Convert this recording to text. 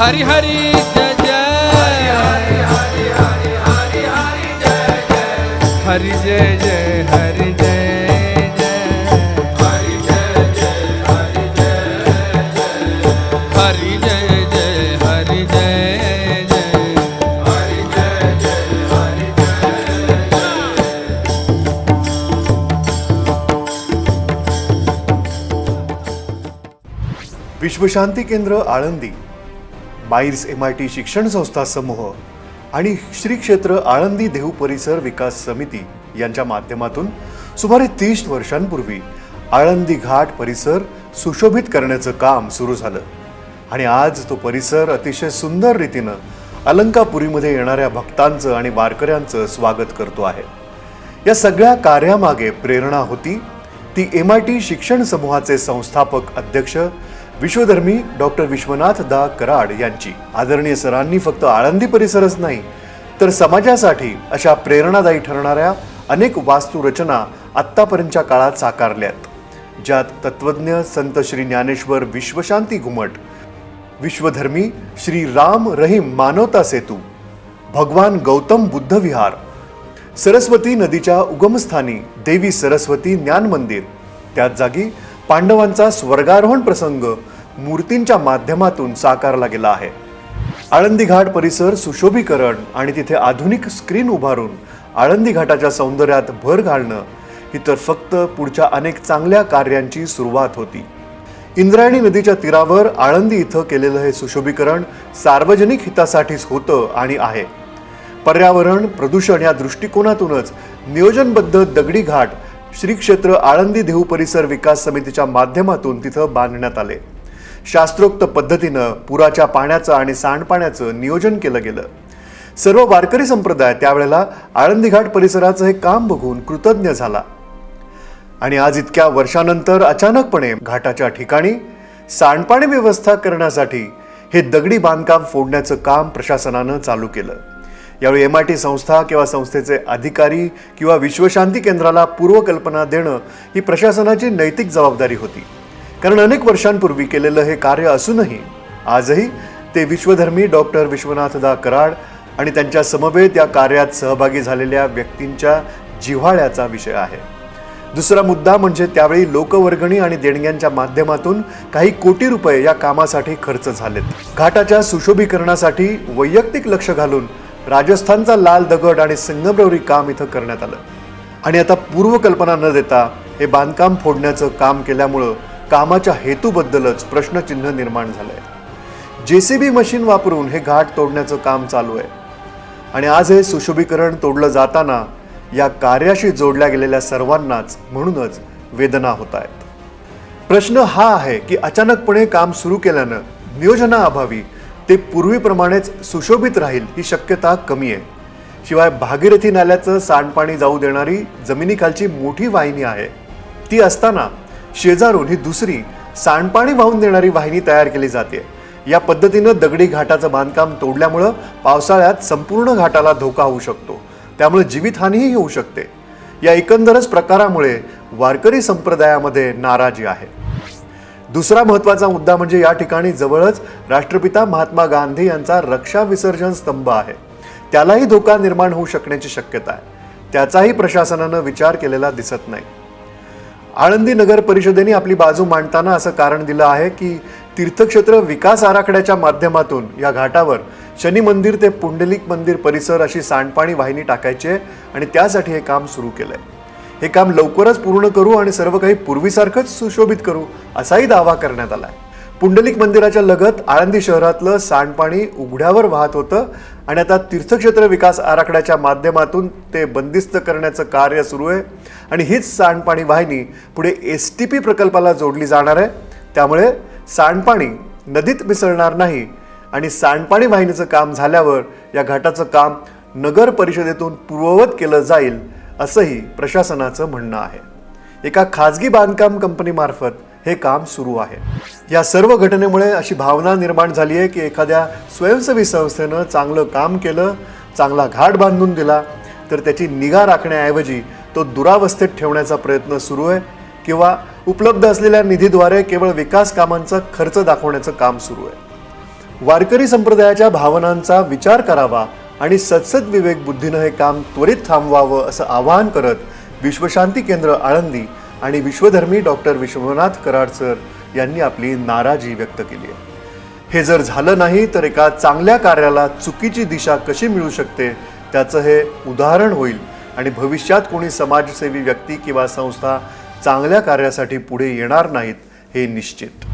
हरी हरी जय जय हरी जय जय हरी जय विश्वशांती केंद्र Alandi MAEER's M I T शिक्षण संस्था समूह आणि श्री क्षेत्र आळंदी देहू परिसर विकास समिती यांच्या माध्यमातून सुमारे तीस वर्षांपूर्वी आळंदी घाट परिसर सुशोभित करण्याचं काम सुरू झालं. आणि आज तो परिसर अतिशय सुंदर रीतीनं अलंकापुरीमध्ये येणाऱ्या भक्तांचं आणि वारकऱ्यांचं स्वागत करतो आहे. या सगळ्या कार्यामागे प्रेरणा होती ती एम आय टी शिक्षण समूहाचे संस्थापक अध्यक्ष विश्वधर्मी डॉक्टर विश्वनाथ दा कराड यांची. आदरणीय सरांनी फक्त आळंदी परिसरच नाही तर समाजासाठी अशा प्रेरणादायी ठरणाऱ्या अनेक वास्तुरचना आत्तापर्यंतच्या काळात साकारल्यात ज्यात तत्वज्ञ संत श्री ज्ञानेश्वर विश्वशांती घुमट विश्वधर्मी श्री राम रहीम मानवता सेतू भगवान गौतम बुद्ध विहार सरस्वती नदीच्या उगमस्थानी देवी सरस्वती ज्ञान मंदिर त्याच जागी पांडवांचा स्वर्गारोहण प्रसंग मूर्तींच्या माध्यमातून साकारला गेला आहे. आळंदी घाट परिसर सुशोभीकरण आणि तिथे आधुनिक स्क्रीन उभारून आळंदी घाटाच्या सौंदर्यात भर घालणं ही तर फक्त पुढच्या अनेक चांगल्या कार्यांची सुरुवात होती. इंद्रायणी नदीच्या तीरावर आळंदी इथं केलेलं हे सुशोभीकरण सार्वजनिक हितासाठीच होतं आणि आहे. पर्यावरण प्रदूषण या दृष्टिकोनातूनच नियोजनबद्ध दगडी घाट श्री क्षेत्र आळंदी देहू परिसर विकास समितीच्या माध्यमातून तिथं बांधण्यात आले. शास्त्रोक्त पद्धतीनं पुराच्या पाण्याचं आणि सांडपाण्याचं नियोजन केलं गेलं. सर्व वारकरी संप्रदाय त्यावेळेला आळंदी घाट परिसराचं हे काम बघून कृतज्ञ झाला. आणि आज इतक्या वर्षानंतर अचानकपणे घाटाच्या ठिकाणी सांडपाणी व्यवस्था करण्यासाठी हे दगडी बांधकाम फोडण्याचं काम प्रशासनानं चालू केलं. यावेळी एम आय टी संस्था किंवा संस्थेचे अधिकारी किंवा विश्वशांती केंद्राला पूर्वकल्पना देणं ही प्रशासनाची नैतिक जबाबदारी होती. कारण अनेक वर्षांपूर्वी केलेलं हे कार्य असूनही आजही ते विश्वधर्मी डॉक्टर विश्वनाथदा कराड आणि त्यांच्या समवेत या कार्यात सहभागी झालेल्या व्यक्तींच्या जिव्हाळ्याचा विषय आहे. दुसरा मुद्दा म्हणजे त्यावेळी लोकवर्गणी आणि देणग्यांच्या माध्यमातून काही कोटी रुपये या कामासाठी खर्च झालेत. घाटाच्या सुशोभीकरणासाठी वैयक्तिक लक्ष घालून राजस्थानचा लाल दगड आणि संगमरवरी काम इथं करण्यात आलं. आणि आता पूर्वकल्पना न देता हे बांधकाम फोडण्याचं काम केल्यामुळं कामाच्या हेतूबद्दलच प्रश्नचिन्ह निर्माण झालंय. जे सी बी मशीन वापरून हे घाट तोडण्याचं काम चालू आहे. आणि आज हे सुशोभीकरण तोडलं जाताना या कार्याशी जोडल्या गेलेल्या सर्वांनाच म्हणूनच वेदना होत आहेत. प्रश्न हा आहे की अचानकपणे काम सुरू केल्यानं नियोजनाअभावी ते पूर्वीप्रमाणेच सुशोभित राहील ही शक्यता कमी आहे. शिवाय भागीरथी नाल्याचं सांडपाणी जाऊ देणारी जमिनीखालची मोठी वाहिनी आहे. ती असताना शेजारून ही दुसरी सांडपाणी वाहून देणारी वाहिनी तयार केली जाते. या पद्धतीनं दगडी घाटाचं बांधकाम तोडल्यामुळं पावसाळ्यात संपूर्ण घाटाला धोका होऊ शकतो. त्यामुळे जीवितहानीही होऊ शकते. या एकंदरच प्रकारामुळे वारकरी संप्रदायामध्ये नाराजी आहे. दुसरा महत्त्वाचा मुद्दा म्हणजे या ठिकाणी जवळच राष्ट्रपिता महात्मा गांधी यांचा रक्षा विसर्जन स्तंभ आहे. त्यालाही धोका निर्माण होऊ शकण्याची शक्यता आहे. त्याचाही प्रशासनानं विचार केलेला दिसत नाही. आळंदी नगर परिषदेने आपली बाजू मांडताना असं कारण दिलं आहे की तीर्थक्षेत्र विकास आराखड्याच्या माध्यमातून या घाटावर शनी मंदिर ते पुंडलिक मंदिर परिसर अशी सांडपाणी वाहिनी टाकायची आहे आणि त्यासाठी हे काम सुरू केलं आहे हे काम लवकरच पूर्ण करू आणि सर्व काही पूर्वीसारखंच सुशोभित करू असाही दावा करण्यात आलाय. पुंडलिक मंदिराच्या लगत आळंदी शहरातलं सांडपाणी उघड्यावर वाहत होतं आणि आता तीर्थक्षेत्र विकास आराखड्याच्या माध्यमातून ते बंदिस्त करण्याचं कार्य सुरू आहे आणि हीच सांडपाणी वाहिनी पुढे एस टी पी प्रकल्पाला जोडली जाणार आहे. त्यामुळे सांडपाणी नदीत मिसळणार नाही आणि सांडपाणी वाहिनीचं काम झाल्यावर या घाटाचं काम नगर परिषदेतून पूर्ववत केलं जाईल असंही प्रशासनाचं म्हणणं आहे. एका खाजगी बांधकाम कंपनीमार्फत हे काम सुरू आहे. या सर्व घटनेमुळे अशी भावना निर्माण झाली आहे की एखाद्या स्वयंसेवी संस्थेनं चांगलं काम केलं चांगला घाट बांधून दिला तर त्याची निगा राखण्याऐवजी तो दुरावस्थेत ठेवण्याचा प्रयत्न सुरू आहे किंवा उपलब्ध असलेल्या निधीद्वारे केवळ विकास कामांचा खर्च दाखवण्याचं काम सुरू आहे. वारकरी संप्रदायाच्या भावनांचा विचार करावा आणि सत्सद विवेक बुद्धीनं हे काम त्वरित थांबवावं असं आवाहन करत विश्वशांती केंद्र आळंदी आणि विश्वधर्मी डॉक्टर विश्वनाथ कराड सर यांनी आपली नाराजी व्यक्त केली आहे. हे जर झालं नाही तर एका चांगल्या कार्याला चुकीची दिशा कशी मिळू शकते त्याचं हे उदाहरण होईल आणि भविष्यात कोणी समाजसेवी व्यक्ती किंवा संस्था चांगल्या कार्यासाठी पुढे येणार नाहीत हे निश्चित.